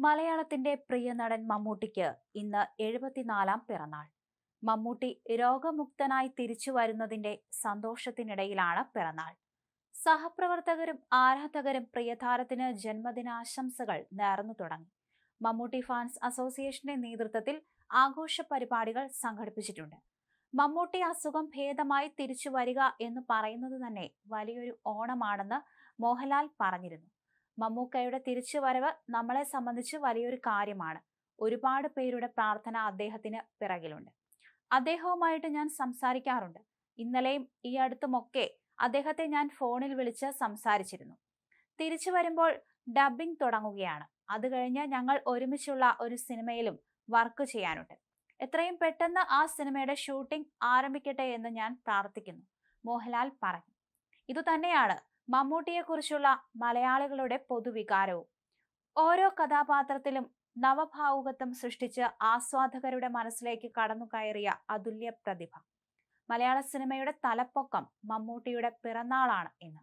മലയാളത്തിന്റെ പ്രിയ നടൻ മമ്മൂട്ടിക്ക് ഇന്ന് എഴുപത്തിനാലാം പിറന്നാൾ. മമ്മൂട്ടി രോഗമുക്തനായി തിരിച്ചു വരുന്നതിന്റെ സന്തോഷത്തിനിടയിലാണ് പിറന്നാൾ. സഹപ്രവർത്തകരും ആരാധകരും പ്രിയതാരത്തിന് ജന്മദിനാശംസകൾ നേർന്നു തുടങ്ങി. മമ്മൂട്ടി ഫാൻസ് അസോസിയേഷന്റെ നേതൃത്വത്തിൽ ആഘോഷ പരിപാടികൾ സംഘടിപ്പിച്ചിട്ടുണ്ട്. മമ്മൂട്ടി അസുഖം ഭേദമായി തിരിച്ചു വരിക എന്ന് പറയുന്നത് തന്നെ വലിയൊരു ഓണമാണെന്ന് മോഹൻലാൽ പറഞ്ഞിരുന്നു. മമ്മൂക്കയുടെ തിരിച്ചുവരവ് നമ്മളെ സംബന്ധിച്ച് വലിയൊരു കാര്യമാണ്. ഒരുപാട് പേരുടെ പ്രാർത്ഥന അദ്ദേഹത്തിന് പിറകിലുണ്ട്. അദ്ദേഹവുമായിട്ട് ഞാൻ സംസാരിക്കാറുണ്ട്. ഇന്നലെയും ഈ അടുത്തുമൊക്കെ അദ്ദേഹത്തെ ഞാൻ ഫോണിൽ വിളിച്ച് സംസാരിച്ചിരുന്നു. തിരിച്ചു വരുമ്പോൾ ഡബിംഗ് തുടങ്ങുകയാണ്. അത് കഴിഞ്ഞ് ഞങ്ങൾ ഒരുമിച്ചുള്ള ഒരു സിനിമയിലും വർക്ക് ചെയ്യാനുണ്ട്. എത്രയും പെട്ടെന്ന് ആ സിനിമയുടെ ഷൂട്ടിംഗ് ആരംഭിക്കട്ടെ എന്ന് ഞാൻ പ്രാർത്ഥിക്കുന്നു. മോഹൻലാൽ പറഞ്ഞു. ഇതുതന്നെയാണ് മമ്മൂട്ടിയെക്കുറിച്ചുള്ള മലയാളികളുടെ പൊതുവികാരവും. ഓരോ കഥാപാത്രത്തിലും നവഭാവുകത്വം സൃഷ്ടിച്ച് ആസ്വാദകരുടെ മനസ്സിലേക്ക് കടന്നു കയറിയ അതുല്യ പ്രതിഭ. മലയാള സിനിമയുടെ തലപ്പൊക്കം മമ്മൂട്ടിയുടെ പിറന്നാളാണ് ഇന്ന്.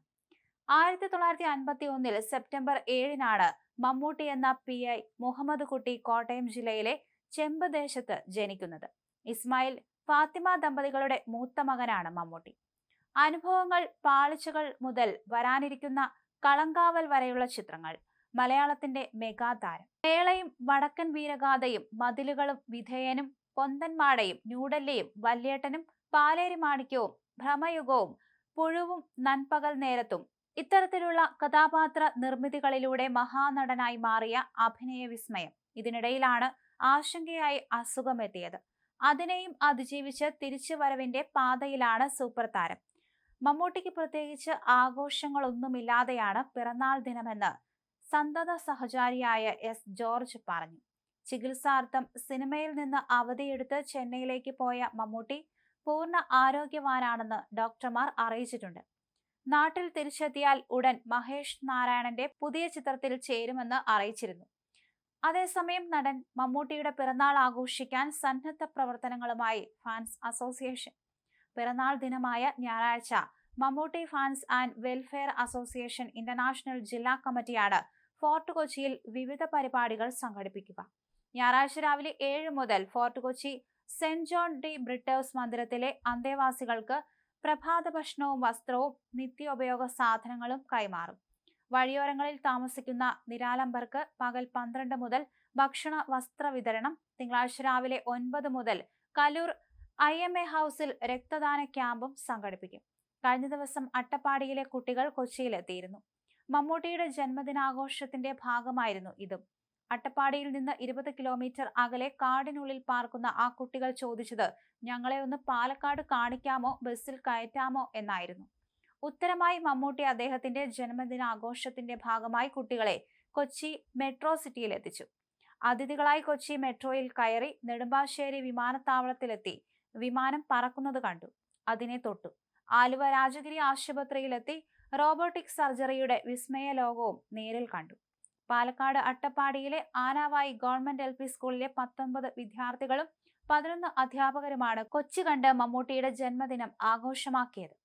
ആയിരത്തി തൊള്ളായിരത്തി അൻപത്തി ഒന്നിൽ സെപ്റ്റംബർ ഏഴിനാണ് മമ്മൂട്ടി എന്ന പി. ഐ. മുഹമ്മദ് കുട്ടി കോട്ടയം ജില്ലയിലെ ചെമ്പ് ദേശത്ത് ജനിക്കുന്നത്. ഇസ്മായിൽ ഫാത്തിമ ദമ്പതികളുടെ മൂത്ത മകനാണ് മമ്മൂട്ടി. അനുഭവങ്ങൾ പാളിച്ചകൾ മുതൽ വരാനിരിക്കുന്ന കളങ്കാവൽ വരെയുള്ള ചിത്രങ്ങൾ. മലയാളത്തിന്റെ മെഗാതാരം. മേളയും വടക്കൻ വീരഗാഥയും മതിലുകളും വിധേയനും പൊന്തന്മാടയും ന്യൂഡൽഹിയും വല്യേട്ടനും പാലേരി മാണിക്യവും ഭ്രമയുഗവും പുഴുവും നൻപകൽ നേരത്തും ഇത്തരത്തിലുള്ള കഥാപാത്ര നിർമ്മിതികളിലൂടെ മഹാനടനായി മാറിയ അഭിനയ വിസ്മയം. ഇതിനിടയിലാണ് ആശങ്കയായി അസുഖമെത്തിയത്. അതിനെയും അതിജീവിച്ച് തിരിച്ചുവരവിന്റെ പാതയിലാണ് സൂപ്പർ താരം. മമ്മൂട്ടിക്ക് പ്രത്യേകിച്ച് ആഘോഷങ്ങളൊന്നുമില്ലാതെയാണ് പിറന്നാൾ ദിനമെന്ന് സന്തത സഹചാരിയായ എസ് ജോർജ് പറഞ്ഞു. ചികിത്സാർത്ഥം സിനിമയിൽ നിന്ന് അവധിയെടുത്ത് ചെന്നൈയിലേക്ക് പോയ മമ്മൂട്ടി പൂർണ ആരോഗ്യവാനാണെന്ന് ഡോക്ടർമാർ അറിയിച്ചിട്ടുണ്ട്. നാട്ടിൽ തിരിച്ചെത്തിയാൽ ഉടൻ മഹേഷ് നാരായണന്റെ പുതിയ ചിത്രത്തിൽ ചേരുമെന്ന് അറിയിച്ചിരുന്നു. അതേസമയം നടൻ മമ്മൂട്ടിയുടെ പിറന്നാൾ ആഘോഷിക്കാൻ സന്നദ്ധ പ്രവർത്തനങ്ങളുമായി ഫാൻസ് അസോസിയേഷൻ പിറന്നാൾ ദിനമായ ഞായറാഴ്ച Mammootty fans and welfare association international ജില്ലാ കമ്മിറ്റിയാണ് ഫോർട്ട് കൊച്ചിയിൽ വിവിധ പരിപാടികൾ സംഘടിപ്പിക്കുക. ഞായറാഴ്ച രാവിലെ ഏഴ് മുതൽ fort Kochi saint John de Britto's മന്ദിരത്തിലെ അന്തേവാസികൾക്ക് പ്രഭാത ഭക്ഷണവും വസ്ത്രവും നിത്യോപയോഗ സാധനങ്ങളും കൈമാറും. വഴിയോരങ്ങളിൽ താമസിക്കുന്ന നിരാലംബർക്ക് പകൽ പന്ത്രണ്ട് മുതൽ ഭക്ഷണ വസ്ത്ര വിതരണം തിങ്കളാഴ്ച രാവിലെ ഒൻപത് മുതൽ കലൂർ ഐ എം എ ഹൗസിൽ രക്തദാന ക്യാമ്പും സംഘടിപ്പിക്കും. കഴിഞ്ഞ ദിവസം അട്ടപ്പാടിയിലെ കുട്ടികൾ കൊച്ചിയിലെത്തിയിരുന്നു. മമ്മൂട്ടിയുടെ ജന്മദിനാഘോഷത്തിന്റെ ഭാഗമായിരുന്നു ഇതും. അട്ടപ്പാടിയിൽ നിന്ന് ഇരുപത് കിലോമീറ്റർ അകലെ കാടിനുള്ളിൽ പാർക്കുന്ന ആ കുട്ടികൾ ചോദിച്ചത് ഞങ്ങളെ ഒന്ന് പാലക്കാട് കാണിക്കാമോ ബസ്സിൽ കയറ്റാമോ? എന്നായിരുന്നു. ഉത്തരമായി മമ്മൂട്ടി അദ്ദേഹത്തിന്റെ ജന്മദിനാഘോഷത്തിന്റെ ഭാഗമായി കുട്ടികളെ കൊച്ചി മെട്രോ സിറ്റിയിൽ എത്തിച്ചു അതിഥികളായി കൊച്ചി മെട്രോയിൽ കയറി നെടുമ്പാശ്ശേരി വിമാനത്താവളത്തിലെത്തി. വിമാനം പറക്കുന്നത് കണ്ടു. അതിനെ തൊട്ടു. ആലുവ രാജഗിരി ആശുപത്രിയിലെത്തി റോബോട്ടിക് സർജറിയുടെ വിസ്മയ ലോകവും നേരിൽ കണ്ടു. പാലക്കാട് അട്ടപ്പാടിയിലെ ആനാവായി ഗവൺമെന്റ് എൽ സ്കൂളിലെ പത്തൊൻപത് വിദ്യാർത്ഥികളും പതിനൊന്ന് അധ്യാപകരുമാണ് കൊച്ചി കണ്ട് മമ്മൂട്ടിയുടെ ജന്മദിനം ആഘോഷമാക്കിയത്.